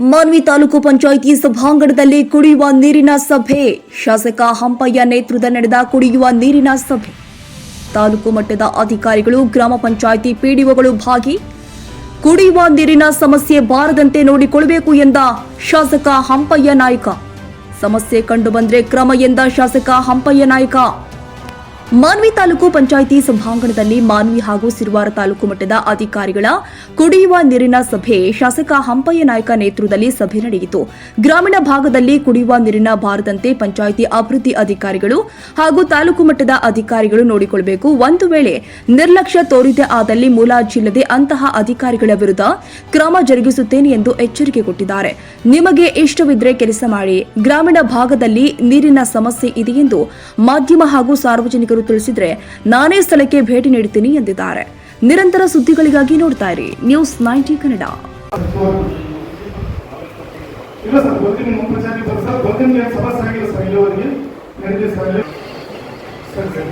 ಮಾನ್ವಿ ತಾಲೂಕು ಪಂಚಾಯಿತಿ ಸಭಾಂಗಣದಲ್ಲಿ ಕುಡಿಯುವ ನೀರಿನ ಸಭೆ. ಶಾಸಕ ಹಂಪಯ್ಯ ನೇತೃತ್ವದ ನಡೆದ ಕುಡಿಯುವ ನೀರಿನ ಸಭೆ. ತಾಲೂಕು ಮಟ್ಟದ ಅಧಿಕಾರಿಗಳು, ಗ್ರಾಮ ಪಂಚಾಯಿತಿ ಪಿಡಿಒಗಳು ಭಾಗಿ ಕುಡಿಯುವ ನೀರಿನ ಸಮಸ್ಯೆ ಬಾರದಂತೆ ನೋಡಿಕೊಳ್ಳಬೇಕು ಎಂದ ಶಾಸಕ ಹಂಪಯ್ಯ ನಾಯ್ಕ. ಸಮಸ್ಯೆ ಕಂಡುಬಂದರೆ ಕ್ರಮ ಎಂದ ಶಾಸಕ ಹಂಪಯ್ಯ ನಾಯ್ಕ. ಮಾನ್ವಿ ತಾಲೂಕು ಪಂಚಾಯಿತಿ ಸಭಾಂಗಣದಲ್ಲಿ ಮಾನ್ವಿ ಹಾಗೂ ಸಿರುವಾರ ತಾಲೂಕು ಮಟ್ಟದ ಅಧಿಕಾರಿಗಳ ಕುಡಿಯುವ ನೀರಿನ ಸಭೆ ಶಾಸಕ ಹಂಪಯ್ಯ ನಾಯ್ಕ ನೇತೃತ್ವದಲ್ಲಿ ಸಭೆ ನಡೆಯಿತು. ಗ್ರಾಮೀಣ ಭಾಗದಲ್ಲಿ ಕುಡಿಯುವ ನೀರಿನ ಬಾರದಂತೆ ಪಂಚಾಯಿತಿ ಅಭಿವೃದ್ಧಿ ಅಧಿಕಾರಿಗಳು ಹಾಗೂ ತಾಲೂಕು ಮಟ್ಟದ ಅಧಿಕಾರಿಗಳು ನೋಡಿಕೊಳ್ಳಬೇಕು ಒಂದು ವೇಳೆ ನಿರ್ಲಕ್ಷ್ಯ ತೋರಿದೆ ಆದಲ್ಲಿ ಮುಲಾಜಿಲ್ಲದೆ ಅಂತಹ ಅಧಿಕಾರಿಗಳ ವಿರುದ್ಧ ಕ್ರಮ ಜರುಗಿಸುತ್ತೇನೆ ಎಂದು ಎಚ್ಚರಿಕೆ ಕೊಟ್ಟಿದ್ದಾರೆ. ನಿಮಗೆ ಇಷ್ಟವಿದ್ರೆ ಕೆಲಸ ಮಾಡಿ. ಗ್ರಾಮೀಣ ಭಾಗದಲ್ಲಿ ನೀರಿನ ಸಮಸ್ಯೆ ಇದೆ ಎಂದು ಮಾಧ್ಯಮ ಹಾಗೂ ಸಾರ್ವಜನಿಕರು ತಿಳಿಸಿದ್ರೆ ನಾನೇ ಸ್ಥಳಕ್ಕೆ ಭೇಟಿ ನೀಡುತ್ತೀನಿ ಎಂದಿದ್ದಾರೆ. ನಿರಂತರ ಸುದ್ದಿಗಳಿಗಾಗಿ ನೋಡ್ತಾ ಇರಿ. ನ್ಯೂಸ್ ನೈಂಟಿ ಕನ್ನಡ ಸಮಸ್ಯೆ ಆಗಿಲ್ಲ ಸರ್ ಇಲ್ಲಿವರೆಗೆ ನಡೆದಿದೆ ಸರ್ ಇಲ್ಲಿ ಸರ್ ಸರ್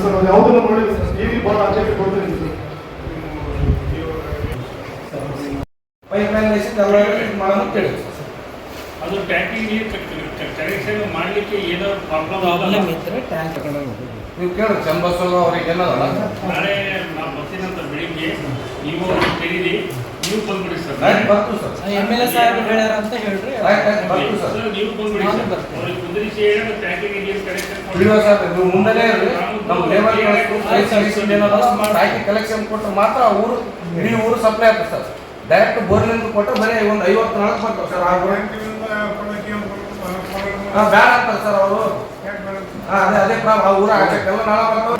ಸರ್ ಅದು ಯಾವುದನ್ನು ನೋಡಿಲ್ಲ ಸರ್ ಟಿವಿ ಭಾಳ ಆಚೆಗೆ ಕೊಡ್ತೀನಿ ಸರ್ ಪೈಪ್ ಲೈನ್ ಮಾಡೋದು ಕೇಳಿ ಅದು ಟ್ಯಾಂಕಿಂಗ್ ನೀರು ಕನೆಕ್ಷನ್ ಮಾಡಲಿಕ್ಕೆ ಏನೋ ಪ್ರಾಬ್ಲಮ್ ಆಗಲ್ಲ ಇದ್ರೆ ಟ್ಯಾಂಕ್ ನೀವು ಕೇಳಿ ಚಂಬಸ್ಸಲ್ಲ ಅವ್ರಿಗೆ ನಾಳೆ ನಾವು ಬರ್ತೀನಂತ ಬೆಳಿಗ್ಗೆ. ನೀವು ಕರೀರಿ ನೀವು ಬಂದ್ಬಿಡಿ ಸರ್. ಆಯ್ತು ಬರ್ತು ಸರ್. ಎಂ ಎಲ್ ಎ ಸಾಹೇಬ್ ಹೇಳ್ಯಾರ ಅಂತ ಹೇಳ್ರಿ. ಆಯ್ತು ಆಯ್ತು ಬರ್ತು ಸರ್ ನೀವು ಬಂದ್ಬಿಡಿ ಸರ್. ಅವ್ರಿಗೆ ಕುದುರಿಸಿ ಹೇಳಿ ಟ್ಯಾಂಕಿಂಗ್ ನೀರು ಕನೆಕ್ಷನ್ ವಿಡಿಯೋ ಸರ್ ನೀವು ಮುಂದೆನೇ ಇರ್ರಿ. ನಮ್ಮ ಲೇಬರ್ ಹಾಕಿ ಕಲೆಕ್ಷನ್ ಕೊಟ್ಟು ಮಾತ್ರ ಊರು ಇಡೀ ಊರು ಸಪ್ಲೈ ಆಗ್ತದೆ ಸರ್. ಡೈರೆಕ್ಟ್ ಬೋರ್ನಿಂದ ಕೊಟ್ಟರೆ ಬರೀ ಒಂದು ಐವತ್ತು ನಾಲ್ಕು ಬರ್ತಾರೆ ಸರ್ ಆ ಹಾಂ ಬ್ಯಾಡ ಆಗ್ತಾರೆ ಸರ್ ಅವರು. ಹಾಂ ಅದೇ ಅದೇ ಪ್ರಾಬ್ಲಮ್ ಆ ಊರು ಹಾಕಕ್ಕೆಲ್ಲ ನಾಳೆ ಬರ್ತಾವೆ.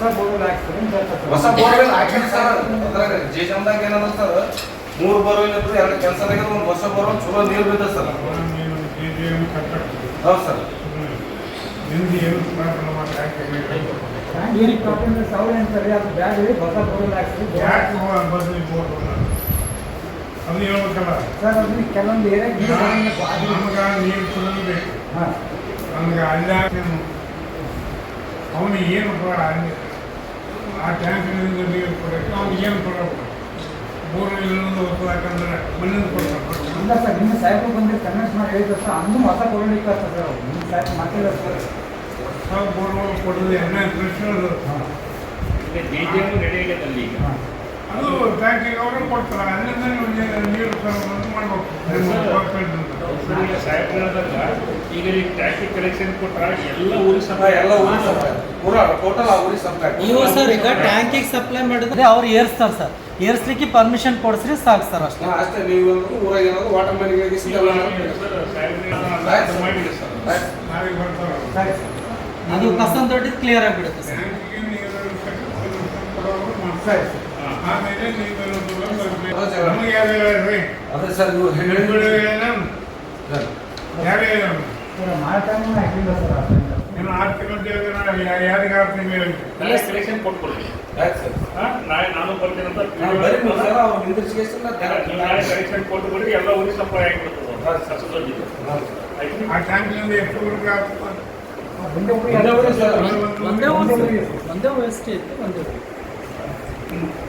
ಹೊಸ ಬೋರ್ವೆಲ್ ಹಾಕಿಲ್ಲ ಸರ್ ಅದ್ರಾಗ ಜೆ ಜಮ್ದಾಗ ಏನದ ಸರ್ ಮೂರು ಬೋರ್ವೆಲ್ ಇತ್ತು ಎರಡು ಕೆಲಸ ಒಂದು ಹೊಸ ಬೋರ್ವೆಲ್ ಚಲೋ ನೀರು ಬಿದ್ದ ಸರ್ ಹೌದು ಸರ್ ನಿಮ್ದು ಏನು ಪ್ರಾಬ್ಲಮ್ ನೀರಿಗೆ ತೊಗೊಂಡ್ರೆ ಸಾವಿರ ಅಂತಾರೆ ಅದು ಬ್ಯಾಗ್ ಹೇಳಿ ಹೊಸ ಬೋರ್ವೆಲ್ ಹಾಕ್ಸಿ ಯಾಕೆ ಬದಲಿ ಬೋರ್ಡ್ ಅದು ಹೇಳ್ಬೇಕಲ್ಲ ಸರ್ ಅದನ್ನ ಕೆಲವೊಂದು ಏರಿಯಾಗ ನೀರು ಬರಂಗಿಲ್ಲ. ಅದು- ನಮ್ಗೆ ನೀರು ಕುಡಿದು ಬೇಕು ಹಾಂ. ನಮ್ಗೆ ಅಲ್ಲಿ ಅವನಿಗೆ ಏನು ಕೊಡ ಅಲ್ಲಿ ಆ ಟ್ಯಾಂಕಿನಿಂದ ನೀರು ಕೊಡೋಕ್ಕೆ ಅವ್ರು ಏನು ಕೊಡಬೇಕು ಬೋರ್ವೆಲ್ ಯಾಕಂದ್ರೆ ಮಣ್ಣಿಂದ ಕೊಡ್ತಾರೆ. ಇಲ್ಲ ಸರ್ ನಿಮ್ಮ ಸಾಹೇಬರು ಬಂದು ಕನ್ವಿನ್ಸ್ ಮಾಡಿ ಹೇಳಿದ್ರು ಸರ್ ಅಂದು ಹೊಸ ಕೊಡಲಿಕ್ಕೆ ಸರ್ ಅವ್ರು. ನಿಮ್ಮ ಸಾಹೇಬ್ ಮಾತಿಲ್ಲ ಸರ್. ಹೊಸ ಬೋರ್ವೆಲ್ ಕೊಡೋದು ಎಣ್ಣೆ ಫ್ರೆಶ್ ಹಾಂ. ಡಿ ಜೆ ರೆಡಿ ಆಗಿದೆ ಅಲ್ಲಿ ಈಗ. ಹಾಂ. ಅದು ಟ್ಯಾಂಕಿಗೆ ಅವರು ಕೊಡ್ತಾರೆ. ಅಲ್ಲಿಂದ ನೀವು ನೀರು- ಮಾಡ್ಬೇಕು ಸರ್, ಈಗ ಈ ಟ್ಯಾಂಕಿಂಗ್ ಕನೆಕ್ಷನ್ ಕೊಟ್ರ ಎಲ್ಲ ಊರಿಗೆ ಸಪ್ಲೈ ಎಲ್ಲ ಊರಿಗೆ ಸಪ್ಲೈ ಪೂರ ಟೋಟಲ್ ಆ ಊರಿಗೆ ಸಪ್ಲೈ ನೀವು ಸರ್ ಈಗ ಟ್ಯಾಂಕಿಗೆ ಸಪ್ಲೈ ಮಾಡಿದ್ರೆ ಅವ್ರು ಏರ್ಸ್ತಾರ ಸರ್. ಏರ್ಸ್ಲಿಕ್ಕೆ ಪರ್ಮಿಷನ್ ಕೊಡಿಸ್ರಿ ಸಾಕು ಸರ್ ಅಷ್ಟೇ. ಅಷ್ಟೇ. ನೀವು ಊರಾಗ ಏನಾದ್ರು ವಾಟರ್ ಮ್ಯಾನ್ಗೆ ಅದು ಕಸನ್ ದೊಡ್ಡ ಕ್ಲಿಯರ್ ಆಗಿಬಿಡುತ್ತೆ ಸರ್. ಸರಿ. ಸರ್. ಆಮೇಲೆ ನೀವು ಹೌದು ಸರ್. ನಮಗೆ ಯಾರು ಹೇಳ್ರಿ ಅದೇ ಸರ್ ಇವ್ರು ಹೇಳಿ ಬೆಂಗಳೂರು ಹೇಳೋಣ ಸರ್, ಯಾರು ಹೇಳೋಣ. ನೀವು ಆರು ತಿಂಗಳು ಯಾರಿಗೆ ಆರು ತಿಂಗಳು ಸರ್? ಹಾ, ನಾಳೆ ನಾನು ಬರ್ತೀನಂತ ನಾಳೆ ಸೆಲೆಕ್ಷನ್ ಕೊಟ್ಟು ಬಿಡ್ರಿ ಎಲ್ಲ ಊರಿಗೆ ಸಪ್ಲೈ ಆಗಿಬಿಡ್ತದೆ ಆ ಟ್ಯಾಂಕಿನಿಂದ ಎಷ್ಟು ಒಂದೇ ಊರಿಗೆ ಒಂದೇ. ಒಂದೇ ಊರು ಸರ್. ಒಂದೇ ಒಂದೇ ಊರು.